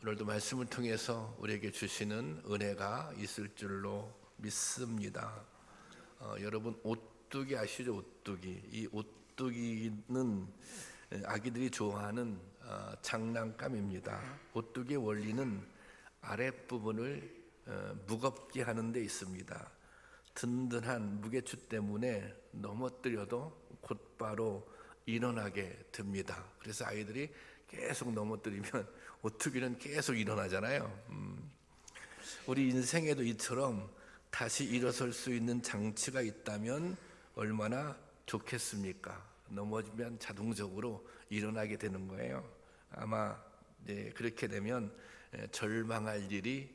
오늘도 말씀을 통해서 우리에게 주시는 은혜가 있을 줄로 믿습니다. 어, 여러분 오뚜기 아시죠? 오뚜기. 이 오뚜기는 아기들이 좋아하는 어, 장난감입니다. 오뚜기의 원리는 아랫부분을 어, 무겁게 하는 데 있습니다. 든든한 무게추 때문에 넘어뜨려도 곧바로 일어나게 됩니다. 그래서 아이들이 계속 넘어뜨리면 오뚜기는 계속 일어나잖아요. 음. 우리 인생에도 이처럼 다시 일어설 수 있는 장치가 있다면 얼마나 좋겠습니까? 넘어지면 자동적으로 일어나게 되는 거예요. 아마 네, 그렇게 되면 절망할 일이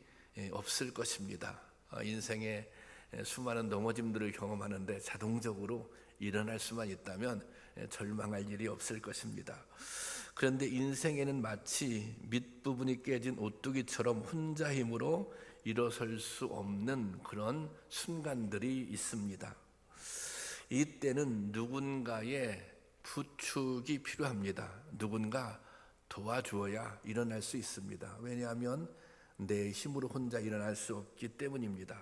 없을 것입니다. 어, 인생에 수많은 넘어짐들을 경험하는데 자동적으로 일어날 수만 있다면 절망할 일이 없을 것입니다. 그런데 인생에는 마치 밑부분이 깨진 오뚜기처럼 혼자 힘으로 일어설 수 없는 그런 순간들이 있습니다. 이때는 누군가의 부축이 필요합니다. 누군가 도와주어야 일어날 수 있습니다. 왜냐하면 내 힘으로 혼자 일어날 수 없기 때문입니다.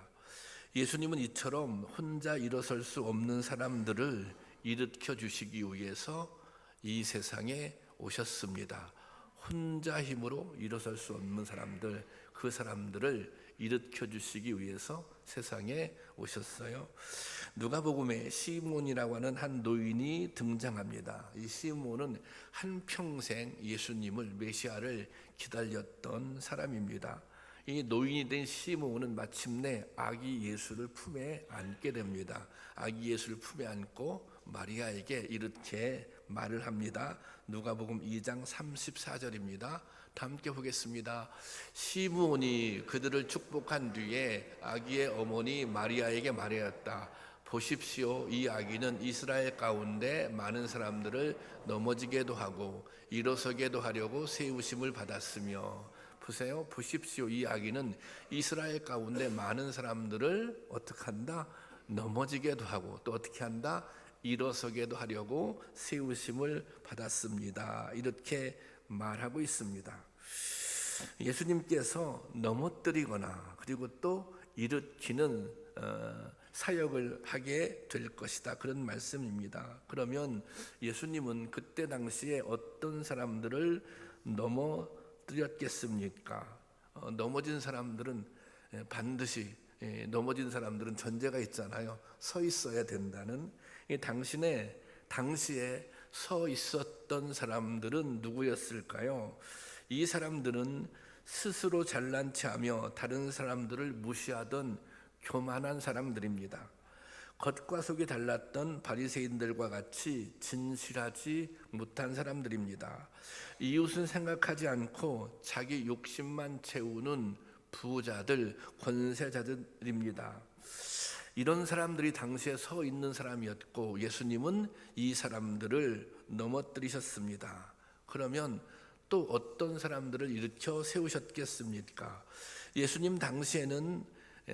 예수님은 이처럼 혼자 일어설 수 없는 사람들을 일으켜 주시기 위해서 이 세상에 오셨습니다. 혼자 힘으로 일어설 수 없는 사람들, 그 사람들을 일으켜 주시기 위해서 세상에 오셨어요. 누가복음에 시몬이라고 하는 한 노인이 등장합니다. 이 시몬은 한 평생 예수님을 메시아를 기다렸던 사람입니다. 이 노인이 된 시몬은 마침내 아기 예수를 품에 안게 됩니다. 아기 예수를 품에 안고 마리아에게 이렇게 말을 합니다. 누가복음 2장 34절입니다. 다 함께 보겠습니다. 시므온이 그들을 축복한 뒤에 아기의 어머니 마리아에게 말하였다. 보십시오. 이 아기는 이스라엘 가운데 많은 사람들을 넘어지게도 하고 일어서게도 하려고 세우심을 받았으며 보세요. 보십시오. 이 아기는 이스라엘 가운데 많은 사람들을 어떻게 한다? 넘어지게도 하고 또 어떻게 한다? 일어서게도 하려고 세우심을 받았습니다. 이렇게 말하고 있습니다. 예수님께서 넘어뜨리거나 그리고 또 일으키는 어, 사역을 하게 될 것이다. 그런 말씀입니다. 그러면 예수님은 그때 당시에 어떤 사람들을 넘어뜨렸겠습니까? 어, 넘어진 사람들은 반드시 넘어진 사람들은 전제가 있잖아요. 서 있어야 된다는 당신의 당시에 서 있었던 사람들은 누구였을까요? 이 사람들은 스스로 잘난 체하며 다른 사람들을 무시하던 교만한 사람들입니다. 겉과 속이 달랐던 바리새인들과 같이 진실하지 못한 사람들입니다. 이웃은 생각하지 않고 자기 욕심만 채우는 부자들, 권세자들입니다. 이런 사람들이 당시에 서 있는 사람이었고 예수님은 이 사람들을 넘어뜨리셨습니다. 그러면 또 어떤 사람들을 일으켜 세우셨겠습니까? 예수님 당시에는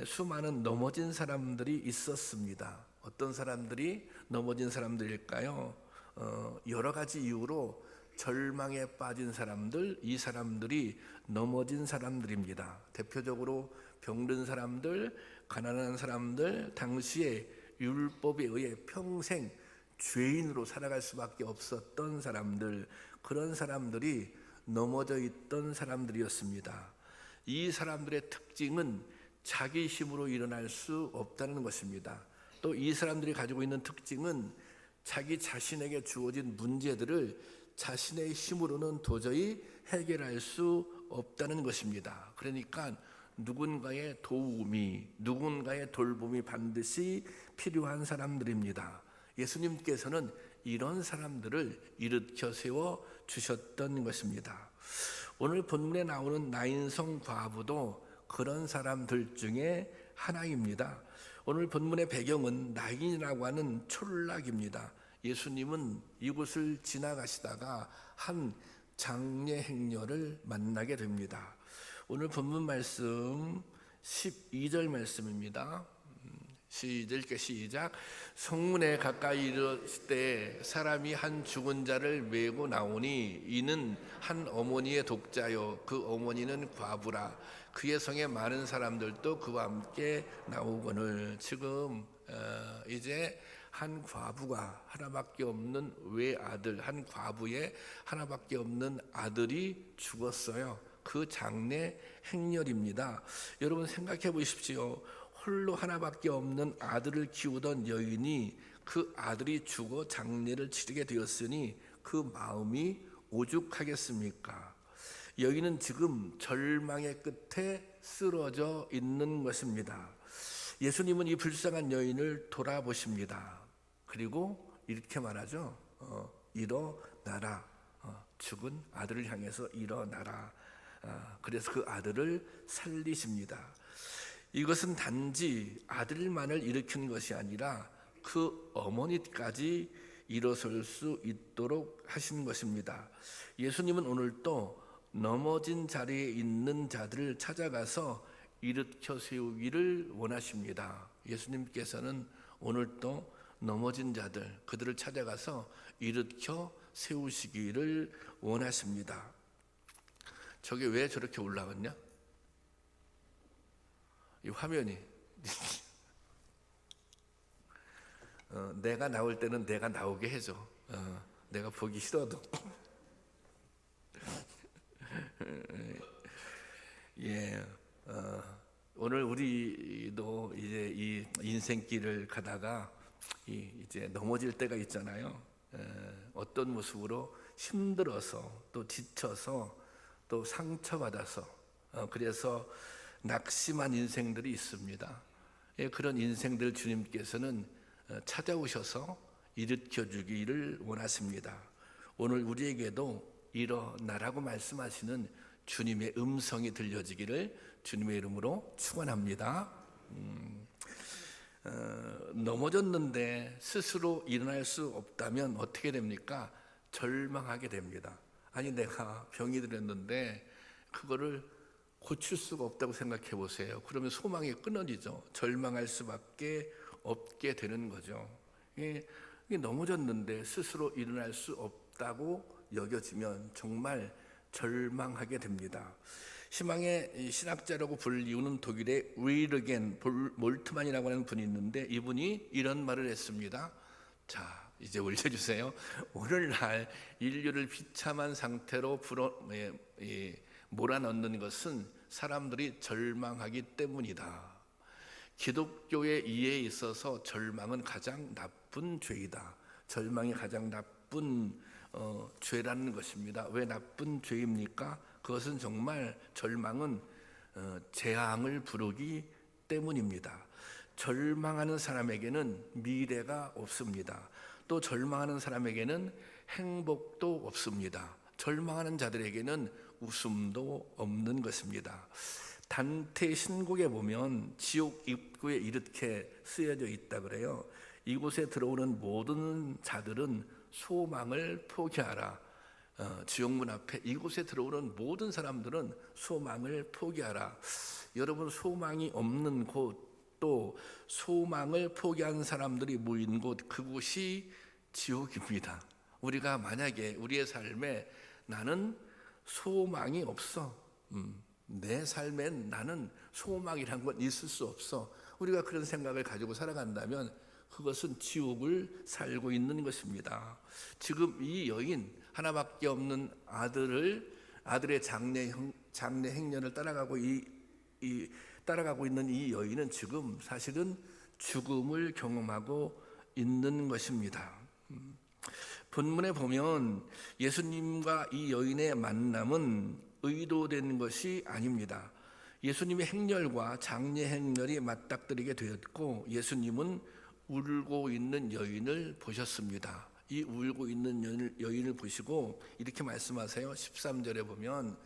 수많은 넘어진 사람들이 있었습니다. 어떤 사람들이 넘어진 사람들일까요? 어, 여러 가지 이유로 절망에 빠진 사람들, 이 사람들이 넘어진 사람들입니다. 대표적으로 병든 사람들, 가난한 사람들, 당시에 율법에 의해 평생 죄인으로 살아갈 수밖에 없었던 사람들, 그런 사람들이 넘어져 있던 사람들이었습니다. 이 사람들의 특징은 자기 힘으로 일어날 수 없다는 것입니다. 또 이 사람들이 가지고 있는 특징은 자기 자신에게 주어진 문제들을 자신의 힘으로는 도저히 해결할 수 없다는 것입니다. 그러니까 누군가의 도움이, 누군가의 돌봄이 반드시 필요한 사람들입니다. 예수님께서는 이런 사람들을 일으켜 세워 주셨던 것입니다. 오늘 본문에 나오는 나인성 과부도 그런 사람들 중에 하나입니다. 오늘 본문의 배경은 나인이라고 하는 촌락입니다. 예수님은 이곳을 지나가시다가 한 장례 행렬을 만나게 됩니다. 오늘 본문 말씀 12절 말씀입니다. 시작 시작 성문에 가까이 이르실 때 사람이 한 죽은 자를 메고 나오니 이는 한 어머니의 독자요 그 어머니는 과부라 그의 성에 많은 사람들도 그와 함께 나오거늘 지금 어, 이제 한 과부가 하나밖에 없는 외아들 한 과부의 하나밖에 없는 아들이 죽었어요. 그 장례 행렬입니다. 여러분 생각해 보십시오. 홀로 하나밖에 없는 아들을 키우던 여인이 그 아들이 죽어 장례를 치르게 되었으니 그 마음이 오죽하겠습니까? 여인은 지금 절망의 끝에 쓰러져 있는 것입니다. 예수님은 이 불쌍한 여인을 돌아보십니다. 그리고 이렇게 말하죠. 어, 일어나라. 어, 죽은 아들을 향해서 일어나라. 아, 그래서 그 아들을 살리십니다. 이것은 단지 아들만을 일으키는 것이 아니라 그 어머니까지 일어설 수 있도록 하신 것입니다. 예수님은 오늘 또 넘어진 자리에 있는 자들을 찾아가서 일으켜 세우기를 원하십니다. 예수님께서는 오늘 또 넘어진 자들 그들을 찾아가서 일으켜 세우시기를 원하십니다. 저게 왜 저렇게 올라갔냐? 이 화면이 어, 내가 나올 때는 내가 나오게 해줘. 어, 내가 보기 싫어도. 예, 어, 오늘 우리도 이제 이 인생길을 가다가 이 이제 넘어질 때가 있잖아요. 에, 어떤 모습으로 힘들어서 또 지쳐서 또 상처받아서 어, 그래서 낙심한 인생들이 있습니다. 예, 그런 인생들 주님께서는 어, 찾아오셔서 일으켜 주기를 원하십니다. 오늘 우리에게도 일어나라고 말씀하시는 주님의 음성이 들려지기를 주님의 이름으로 축원합니다. 음, 어, 넘어졌는데 스스로 일어날 수 없다면 어떻게 됩니까? 절망하게 됩니다. 아니 내가 병이 들었는데 그거를 고칠 수가 없다고 생각해 보세요. 그러면 소망이 끊어지죠. 절망할 수밖에 없게 되는 거죠. 이게 넘어졌는데 스스로 일어날 수 없다고 여겨지면 정말 절망하게 됩니다. 희망의 신학자라고 불리우는 독일의 위르겐 몰트만이라고 하는 분이 있는데 이분이 이런 말을 했습니다. 자, 이제 올려주세요. 오늘날 인류를 비참한 상태로 불어, 예, 예, 몰아넣는 것은 사람들이 절망하기 때문이다. 기독교의 이해에 있어서 절망은 가장 나쁜 죄이다. 절망이 가장 나쁜 어, 죄라는 것입니다. 왜 나쁜 죄입니까? 그것은 정말 절망은 어, 재앙을 부르기 때문입니다. 절망하는 사람에게는 미래가 없습니다. 또 절망하는 사람에게는 행복도 없습니다. 절망하는 자들에게는 웃음도 없는 것입니다. 단테 신곡에 보면 지옥 입구에 이렇게 쓰여져 있다 그래요. 이곳에 들어오는 모든 자들은 소망을 포기하라. 어, 지옥문 앞에 이곳에 들어오는 모든 사람들은 소망을 포기하라. 여러분 소망이 없는 곳 또 소망을 포기한 사람들이 모인 곳 그곳이 지옥입니다. 우리가 만약에 우리의 삶에 나는 소망이 없어. 음, 내 삶엔 나는 소망이란 건 있을 수 없어. 우리가 그런 생각을 가지고 살아간다면 그것은 지옥을 살고 있는 것입니다. 지금 이 여인 하나밖에 없는 아들을 아들의 장례 장례 행렬을 따라가고 이, 이 따라가고 있는 이 여인은 지금 사실은 죽음을 경험하고 있는 것입니다. 음. 본문에 보면 예수님과 이 여인의 만남은 의도된 것이 아닙니다. 예수님의 행렬과 장례 행렬이 맞닥뜨리게 되었고 예수님은 울고 있는 여인을 보셨습니다. 이 울고 있는 여인을 보시고 이렇게 말씀하세요. 13절에 보면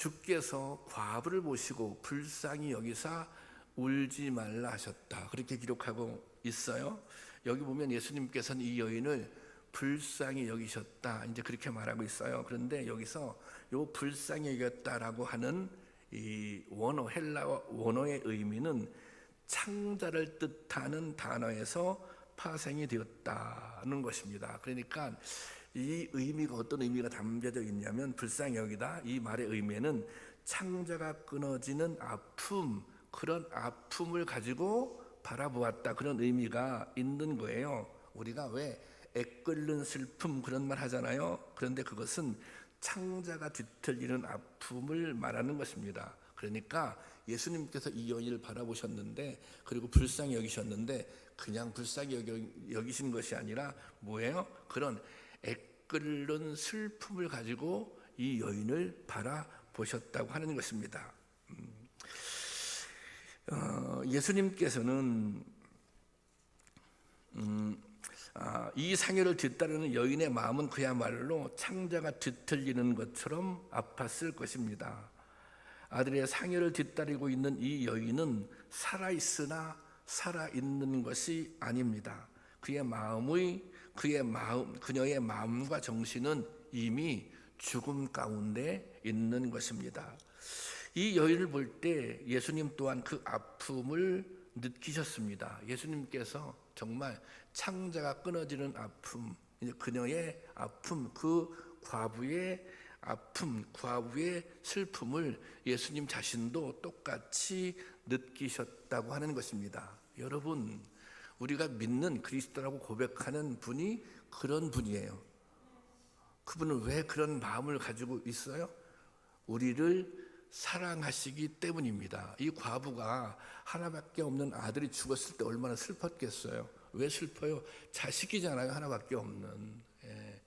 주께서 과부를 보시고 불쌍히 여기사 울지 말라 하셨다. 그렇게 기록하고 있어요. 여기 보면 예수님께서는 이 여인을 불쌍히 여기셨다. 이제 그렇게 말하고 있어요. 그런데 여기서 요 불쌍히 여겼다라고 하는 이 원어 헬라어 원어의 의미는 창자를 뜻하는 단어에서 파생이 되었다는 것입니다. 그러니까 이 의미가 어떤 의미가 담겨져 있냐면 불쌍히 여기다 이 말의 의미는 창자가 끊어지는 아픔 그런 아픔을 가지고 바라보았다 그런 의미가 있는 거예요. 우리가 왜 애끓는 슬픔 그런 말 하잖아요. 그런데 그것은 창자가 뒤틀리는 아픔을 말하는 것입니다. 그러니까 예수님께서 이 여인을 바라보셨는데 그리고 불쌍히 여기셨는데 그냥 불쌍히 여기, 여기신 것이 아니라 뭐예요? 그런 애끓는 슬픔을 가지고 이 여인을 바라보셨다고 하는 것입니다. 음. 어, 예수님께서는 음, 아, 이 상여를 뒤따르는 여인의 마음은 그야말로 창자가 뒤틀리는 것처럼 아팠을 것입니다. 아들의 상여를 뒤따르고 있는 이 여인은 살아 있으나 살아 있는 것이 아닙니다. 그의 마음의 그의 마음 그녀의 마음과 정신은 이미 죽음 가운데 있는 것입니다. 이 여인을 볼 때 예수님 또한 그 아픔을 느끼셨습니다. 예수님께서 정말 창자가 끊어지는 아픔, 그녀의 아픔, 그 과부의 아픔, 과부의 슬픔을 예수님 자신도 똑같이 느끼셨다고 하는 것입니다. 여러분, 우리가 믿는 그리스도라고 고백하는 분이 그런 분이에요. 그분은 왜 그런 마음을 가지고 있어요? 우리를 사랑하시기 때문입니다. 이 과부가 하나밖에 없는 아들이 죽었을 때 얼마나 슬펐겠어요. 왜 슬퍼요? 자식이잖아요. 하나밖에 없는. 예.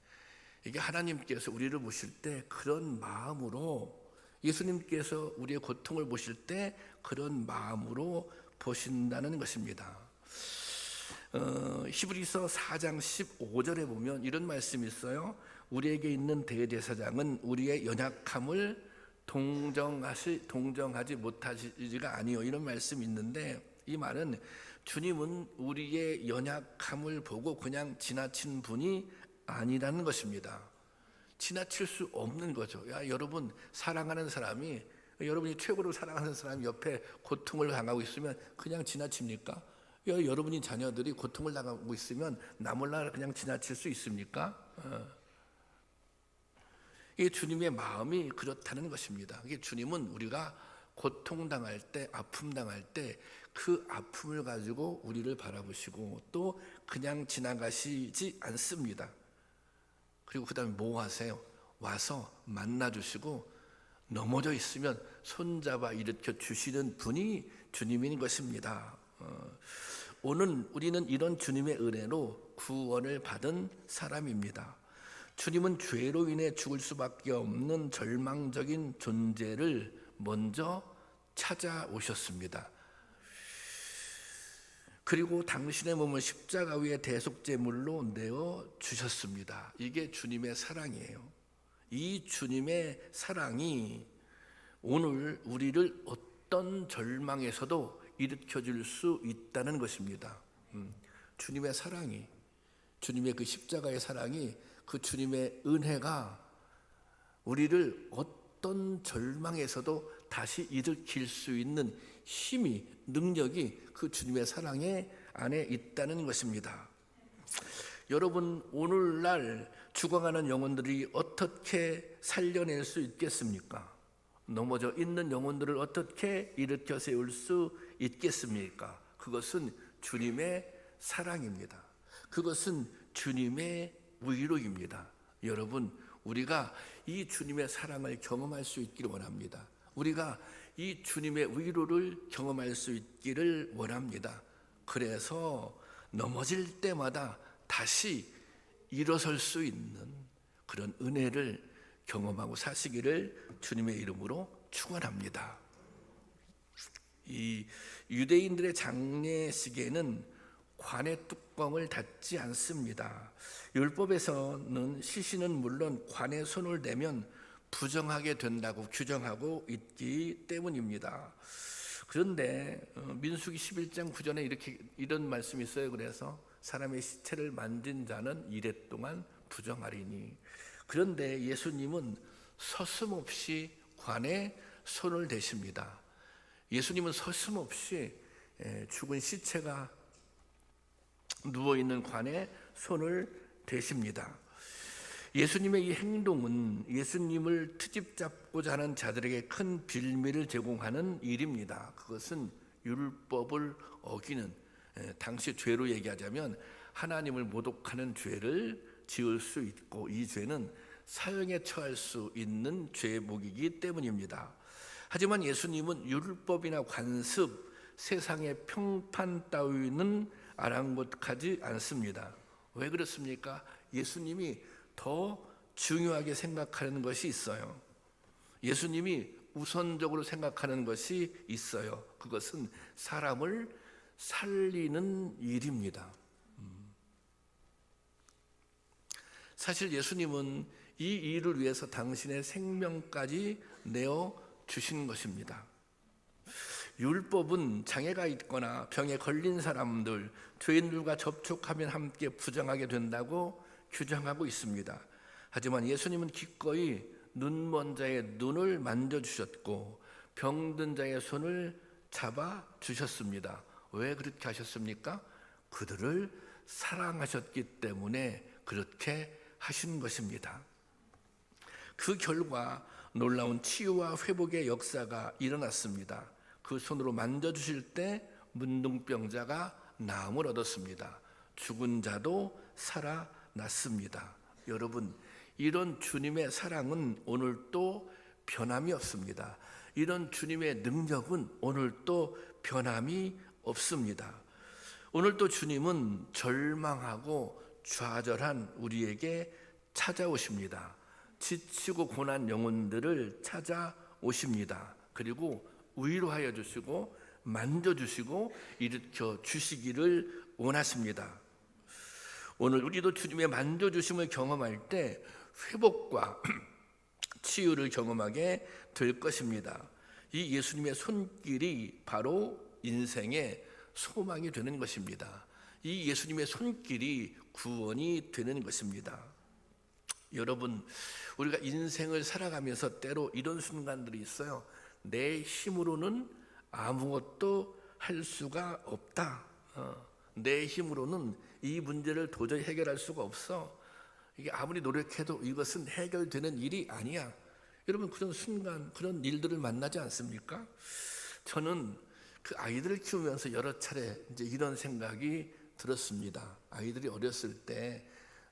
이게 하나님께서 우리를 보실 때 그런 마음으로 예수님께서 우리의 고통을 보실 때 그런 마음으로 보신다는 것입니다. 어, 히브리서 4장 15절에 보면 이런 말씀이 있어요. 우리에게 있는 대제사장은 우리의 연약함을 동정하시 동정하지 못하시지가 아니요 이런 말씀이 있는데 이 말은 주님은 우리의 연약함을 보고 그냥 지나친 분이 아니라는 것입니다. 지나칠 수 없는 거죠. 야 여러분 사랑하는 사람이 여러분이 최고로 사랑하는 사람이 옆에 고통을 당하고 있으면 그냥 지나칩니까? 야, 여러분이 자녀들이 고통을 당하고 있으면 나 몰라 그냥 지나칠 수 있습니까? 어. 이게 주님의 마음이 그렇다는 것입니다. 주님은 우리가 고통 당할 때, 아픔 당할 때 그 아픔을 가지고 우리를 바라보시고 또 그냥 지나가시지 않습니다. 그리고 그다음에 뭐 하세요? 와서 만나 주시고 넘어져 있으면 손잡아 일으켜 주시는 분이 주님인 것입니다. 어, 오늘 우리는 이런 주님의 은혜로 구원을 받은 사람입니다. 주님은 죄로 인해 죽을 수밖에 없는 절망적인 존재를 먼저 찾아오셨습니다. 그리고 당신의 몸을 십자가 위에 대속제물로 내어 주셨습니다. 이게 주님의 사랑이에요. 이 주님의 사랑이 오늘 우리를 어떤 절망에서도 일으켜 줄 수 있다는 것입니다. 음, 주님의 사랑이, 주님의 그 십자가의 사랑이 그 주님의 은혜가 우리를 어떤 절망에서도 다시 일으킬 수 있는 힘이 능력이 그 주님의 사랑의 안에 있다는 것입니다. 여러분 오늘날 죽어가는 영혼들이 어떻게 살려낼 수 있겠습니까? 넘어져 있는 영혼들을 어떻게 일으켜 세울 수 있겠습니까? 그것은 주님의 사랑입니다. 그것은 주님의 위로입니다. 여러분, 우리가 이 주님의 사랑을 경험할 수 있기를 원합니다. 우리가 이 주님의 위로를 경험할 수 있기를 원합니다. 그래서 넘어질 때마다 다시 일어설 수 있는 그런 은혜를 경험하고 사시기를 주님의 이름으로 축원합니다. 이 유대인들의 장례식에는 관의 뚜껑을 닫지 않습니다. 율법에서는 시신은 물론 관에 손을 대면 부정하게 된다고 규정하고 있기 때문입니다. 그런데 어, 민수기 11장 9절에 이렇게 이런 말씀이 있어요. 그래서 사람의 시체를 만진 자는 이래 동안 부정하리니. 그런데 예수님은 서슴없이 관에 손을 대십니다. 예수님은 서슴없이 에, 죽은 시체가 누워 있는 관에 손을 대십니다. 예수님의 이 행동은 예수님을 트집 잡고자 하는 자들에게 큰 빌미를 제공하는 일입니다. 그것은 율법을 어기는 에, 당시 죄로 얘기하자면 하나님을 모독하는 죄를 지을 수 있고 이 죄는 사형에 처할 수 있는 죄목이기 때문입니다. 하지만 예수님은 율법이나 관습, 세상의 평판 따위는 아랑곳하지 않습니다. 왜 그렇습니까? 예수님이 더 중요하게 생각하는 것이 있어요. 예수님이 우선적으로 생각하는 것이 있어요. 그것은 사람을 살리는 일입니다. 음. 사실 예수님은 이 일을 위해서 당신의 생명까지 내어 주신 것입니다. 율법은 장애가 있거나 병에 걸린 사람들, 죄인들과 접촉하면 함께 부정하게 된다고 규정하고 있습니다. 하지만 예수님은 기꺼이 눈먼 자의 눈을 만져 주셨고 병든 자의 손을 잡아 주셨습니다. 왜 그렇게 하셨습니까? 그들을 사랑하셨기 때문에 그렇게 하신 것입니다. 그 결과 놀라운 치유와 회복의 역사가 일어났습니다. 그 손으로 만져주실 때 문둥병자가 나음을 얻었습니다. 죽은 자도 살아났습니다. 여러분, 이런 주님의 사랑은 오늘 또 변함이 없습니다. 이런 주님의 능력은 오늘 또 변함이 없습니다. 오늘 또 주님은 절망하고 좌절한 우리에게 찾아오십니다. 지치고 고난 영혼들을 찾아오십니다. 그리고 위로하여 주시고 만져 주시고 일으켜 주시기를 원하십니다. 오늘 우리도 주님의 만져 주심을 경험할 때 회복과 치유를 경험하게 될 것입니다. 이 예수님의 손길이 바로 인생의 소망이 되는 것입니다. 이 예수님의 손길이 구원이 되는 것입니다. 여러분, 우리가 인생을 살아가면서 때로 이런 순간들이 있어요. 내 힘으로는 아무것도 할 수가 없다. 어, 내 힘으로는 이 문제를 도저히 해결할 수가 없어. 이게 아무리 노력해도 이것은 해결되는 일이 아니야. 여러분 그런 순간 그런 일들을 만나지 않습니까? 저는 그 아이들을 키우면서 여러 차례 이제 이런 생각이 들었습니다. 아이들이 어렸을 때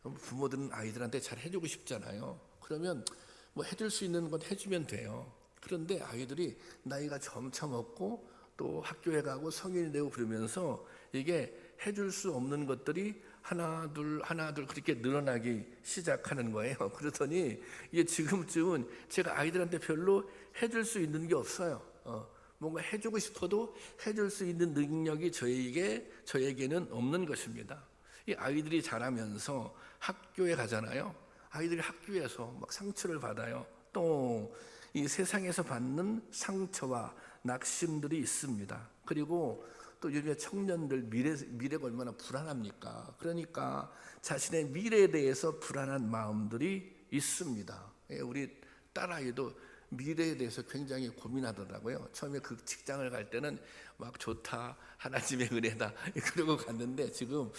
부모들은 아이들한테 잘 해주고 싶잖아요. 그러면 뭐 해줄 수 있는 건 해주면 돼요. 그런데 아이들이 나이가 점차 먹고 또 학교에 가고 성인이 되고 그러면서 이게 해줄 수 없는 것들이 하나 둘 하나 둘 그렇게 늘어나기 시작하는 거예요. 그러더니 이게 지금쯤은 제가 아이들한테 별로 해줄 수 있는 게 없어요. 어, 뭔가 해주고 싶어도 해줄 수 있는 능력이 저에게 저에게는 없는 것입니다. 이 아이들이 자라면서 학교에 가잖아요. 아이들이 학교에서 막 상처를 받아요. 또 이 세상에서 받는 상처와 낙심들이 있습니다. 그리고 또 요즘에 청년들 미래, 미래가 얼마나 불안합니까? 그러니까 자신의 미래에 대해서 불안한 마음들이 있습니다. 예, 우리 딸아이도 미래에 대해서 굉장히 고민하더라고요. 처음에 그 직장을 갈 때는 막 좋다, 하나님의 은혜다, 그러고 갔는데 지금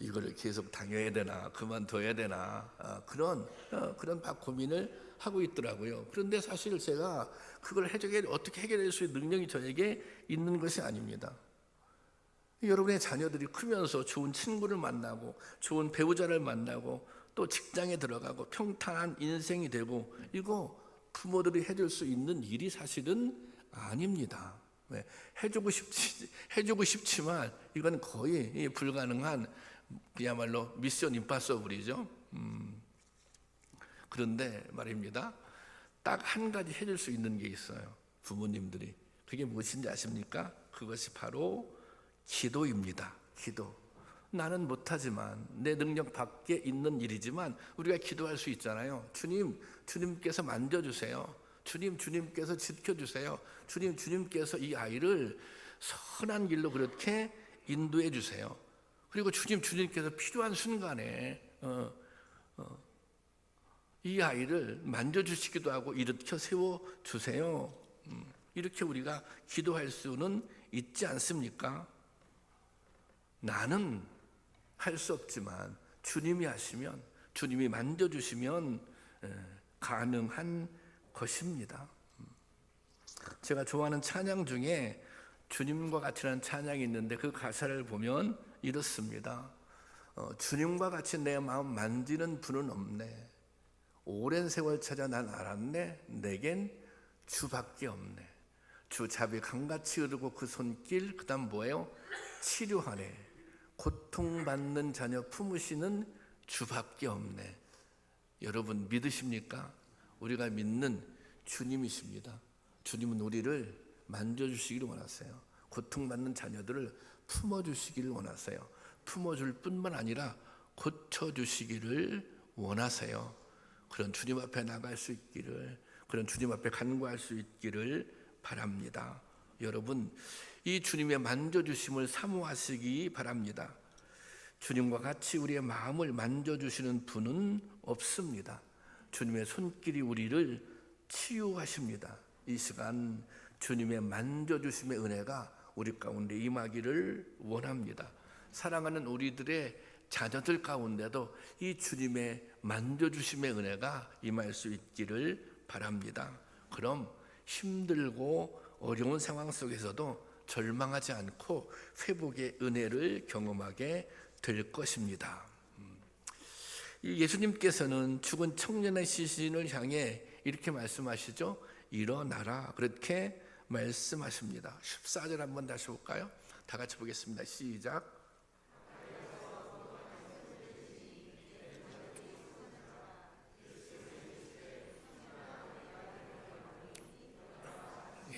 이거를 계속 다녀야 되나, 그만둬야 되나, 아, 그런, 어, 그런 막 고민을 하고 있더라고요. 그런데 사실 제가 그걸 해결, 어떻게 해결할 수 있는 능력이 저에게 있는 것이 아닙니다. 여러분의 자녀들이 크면서 좋은 친구를 만나고 좋은 배우자를 만나고 또 직장에 들어가고 평탄한 인생이 되고 이거 부모들이 해줄 수 있는 일이 사실은 아닙니다. 왜? 해주고 싶지 해주고 싶지만 이건 거의 불가능한 그야말로 미션 임파서블이죠. 음. 그런데 말입니다. 딱 한 가지 해줄 수 있는 게 있어요. 부모님들이 그게 무엇인지 아십니까? 그것이 바로 기도입니다. 기도. 나는 못하지만 내 능력 밖에 있는 일이지만 우리가 기도할 수 있잖아요. 주님, 주님께서 만져주세요. 주님, 주님께서 지켜주세요. 주님, 주님께서 이 아이를 선한 길로 그렇게 인도해 주세요. 그리고 주님, 주님께서 필요한 순간에 어, 어, 이 아이를 만져주시기도 하고 일으켜 세워 주세요. 음, 이렇게 우리가 기도할 수는 있지 않습니까? 나는 할 수 없지만 주님이 하시면 주님이 만져주시면 에, 가능한 것입니다. 제가 좋아하는 찬양 중에 주님과 같이라는 찬양이 있는데 그 가사를 보면 이렇습니다. 어, 주님과 같이 내 마음 만지는 분은 없네. 오랜 세월 찾아 난 알았네. 내겐 주밖에 없네. 주 잡이 강같이 흐르고 그 손길 그다음 뭐예요? 치료하네. 고통받는 자녀 품으시는 주밖에 없네. 여러분 믿으십니까? 우리가 믿는 주님이십니다. 주님은 우리를 만져주시기를 원하세요. 고통받는 자녀들을 품어주시기를 원하세요. 품어줄 뿐만 아니라 고쳐주시기를 원하세요. 그런 주님 앞에 나갈 수 있기를, 그런 주님 앞에 간구할 수 있기를 바랍니다. 여러분, 이 주님의 만져주심을 사모하시기 바랍니다. 주님과 같이 우리의 마음을 만져주시는 분은 없습니다. 주님의 손길이 우리를 치유하십니다. 이 시간 주님의 만져주심의 은혜가 우리 가운데 임하기를 원합니다. 사랑하는 우리들의 자녀들 가운데도 이 주님의 만져주심의 은혜가 임할 수 있기를 바랍니다. 그럼 힘들고 어려운 상황 속에서도 절망하지 않고 회복의 은혜를 경험하게 될 것입니다. 음. 이 예수님께서는 죽은 청년의 시신을 향해 이렇게 말씀하시죠. 일어나라. 그렇게 말씀하십니다. 14절 한번 다시 볼까요? 다 같이 보겠습니다. 시작.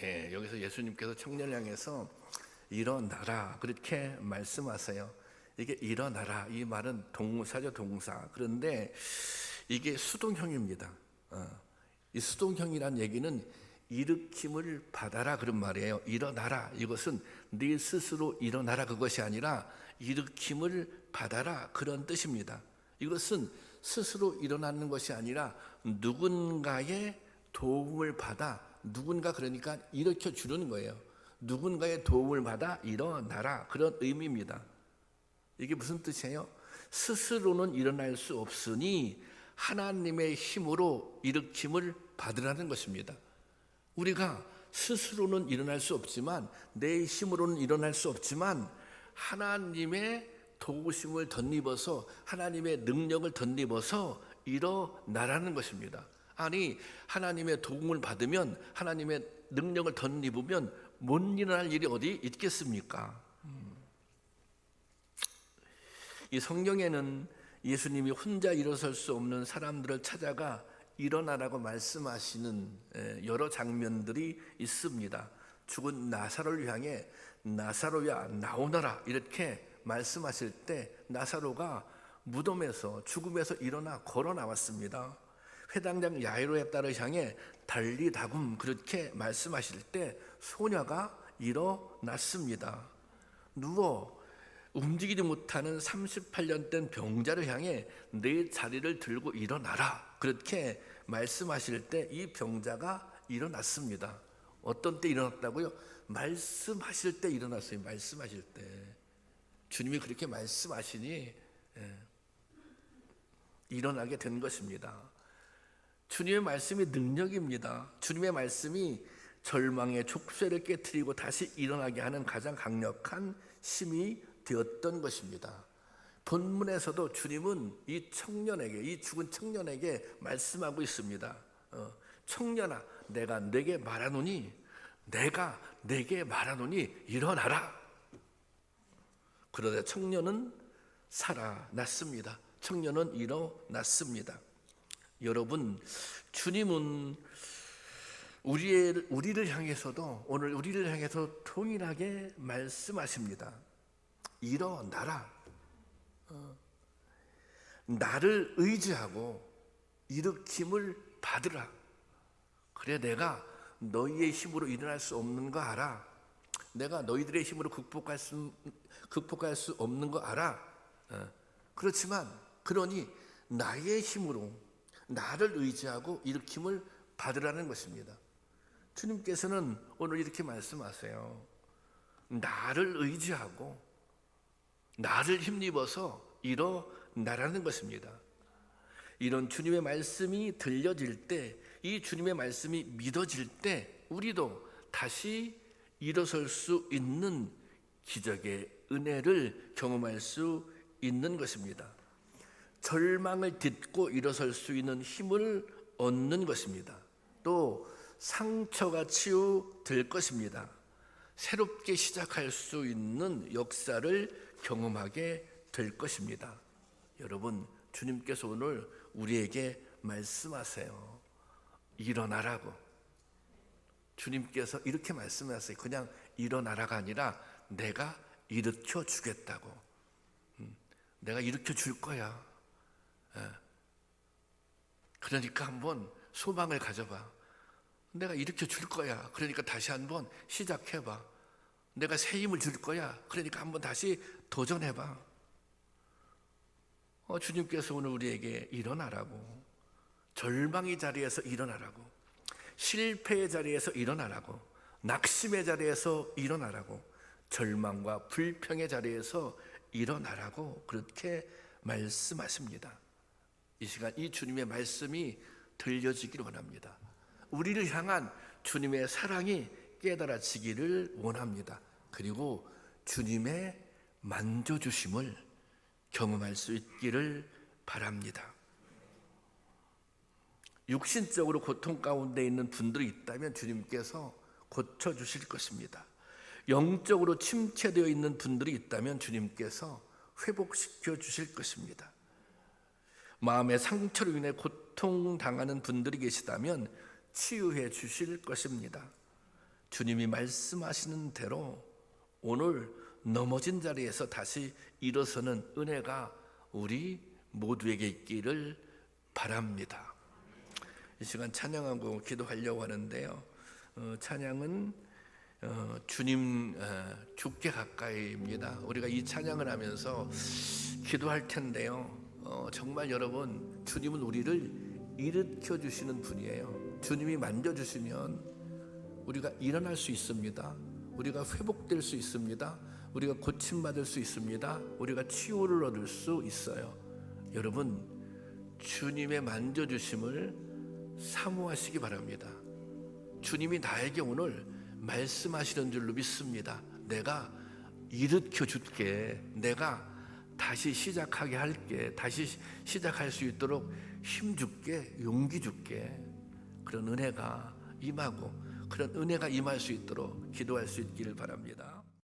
예, 여기서 예수님께서 청년을 향해서 일어나라 그렇게 말씀하세요. 이게 일어나라 이 말은 동사죠 동사. 그런데 이게 수동형입니다. 어, 이 수동형이란 얘기는 일으킴을 받아라 그런 말이에요. 일어나라 이것은 네 스스로 일어나라 그것이 아니라 일으킴을 받아라 그런 뜻입니다. 이것은 스스로 일어나는 것이 아니라 누군가의 도움을 받아 누군가 그러니까 일으켜 주는 거예요. 누군가의 도움을 받아 일어나라 그런 의미입니다. 이게 무슨 뜻이에요? 스스로는 일어날 수 없으니 하나님의 힘으로 일으킴을 받으라는 것입니다. 우리가 스스로는 일어날 수 없지만 내 힘으로는 일어날 수 없지만 하나님의 도우심을 덧입어서 하나님의 능력을 덧입어서 일어나라는 것입니다. 아니 하나님의 도움을 받으면 하나님의 능력을 덧입으면 못 일어날 일이 어디 있겠습니까? 음. 이 성경에는 예수님이 혼자 일어설 수 없는 사람들을 찾아가 일어나라고 말씀하시는 여러 장면들이 있습니다. 죽은 나사로를 향해 나사로야 나오너라 이렇게 말씀하실 때 나사로가 무덤에서 죽음에서 일어나 걸어 나왔습니다. 회당장 야이로의 딸을 향해 달리다금 그렇게 말씀하실 때 소녀가 일어났습니다. 누워 움직이지 못하는 38년 된 병자를 향해 내 자리를 들고 일어나라. 그렇게 말씀하실 때 이 병자가 일어났습니다. 어떤 때 일어났다고요? 말씀하실 때 일어났어요. 말씀하실 때. 주님이 그렇게 말씀하시니 예, 일어나게 된 것입니다. 주님의 말씀이 능력입니다. 주님의 말씀이 절망의 족쇄를 깨뜨리고 다시 일어나게 하는 가장 강력한 힘이 되었던 것입니다. 본문에서도 주님은 이 청년에게 이 죽은 청년에게 말씀하고 있습니다. 어, 청년아, 내가 내게 말하노니 내가 내게 말하노니 일어나라. 그러자 청년은 살아났습니다. 청년은 일어났습니다. 여러분, 주님은 우리의, 우리를 향해서도 오늘 우리를 향해서 동일하게 말씀하십니다. 일어나라. 어, 나를 의지하고 일으킴을 받으라. 그래 내가 너희의 힘으로 일어날 수 없는 거 알아. 내가 너희들의 힘으로 극복할 수 극복할 수 없는 거 알아. 어, 그렇지만 그러니 나의 힘으로 나를 의지하고 일으킴을 받으라는 것입니다. 주님께서는 오늘 이렇게 말씀하세요. 나를 의지하고 나를 힘입어서 일어나라는 것입니다. 이런 주님의 말씀이 들려질 때, 이 주님의 말씀이 믿어질 때, 우리도 다시 일어설 수 있는 기적의 은혜를 경험할 수 있는 것입니다. 절망을 딛고 일어설 수 있는 힘을 얻는 것입니다. 또 상처가 치유될 것입니다. 새롭게 시작할 수 있는 역사를 경험하게 될 것입니다. 여러분, 주님께서 오늘 우리에게 말씀하세요. 일어나라고. 주님께서 이렇게 말씀하세요. 그냥 일어나라가 아니라 내가 일으켜 주겠다고. 음, 내가 일으켜 줄 거야. 예. 그러니까 한번 소망을 가져봐. 내가 일으켜 줄 거야. 그러니까 다시 한번 시작해봐. 내가 새 힘을 줄 거야. 그러니까 한번 다시 도전해봐. 어, 주님께서 오늘 우리에게 일어나라고. 절망의 자리에서 일어나라고. 실패의 자리에서 일어나라고. 낙심의 자리에서 일어나라고. 절망과 불평의 자리에서 일어나라고 그렇게 말씀하십니다. 이 시간 이 주님의 말씀이 들려지기를 원합니다. 우리를 향한 주님의 사랑이 깨달아지기를 원합니다. 그리고 주님의 만져주심을 경험할 수 있기를 바랍니다. 육신적으로 고통 가운데 있는 분들이 있다면 주님께서 고쳐주실 것입니다. 영적으로 침체되어 있는 분들이 있다면 주님께서 회복시켜 주실 것입니다. 마음의 상처로 인해 고통당하는 분들이 계시다면 치유해 주실 것입니다. 주님이 말씀하시는 대로 오늘 넘어진 자리에서 다시 일어서는 은혜가 우리 모두에게 있기를 바랍니다. 이 시간 찬양하고 기도하려고 하는데요. 어, 찬양은 어, 주님 어, 죽게 가까이입니다. 우리가 이 찬양을 하면서 기도할 텐데요. 어, 정말 여러분 주님은 우리를 일으켜 주시는 분이에요. 주님이 만져 주시면 우리가 일어날 수 있습니다. 우리가 회복될 수 있습니다. 우리가 고침 받을 수 있습니다. 우리가 치유를 얻을 수 있어요. 여러분 주님의 만져 주심을 사모하시기 바랍니다. 주님이 나에게 오늘 말씀하시는 줄로 믿습니다. 내가 일으켜 줄게. 내가 다시 시작하게 할게. 다시 시작할 수 있도록 힘 줄게. 용기 줄게. 그런 은혜가 임하고 그런 은혜가 임할 수 있도록 기도할 수 있기를 바랍니다.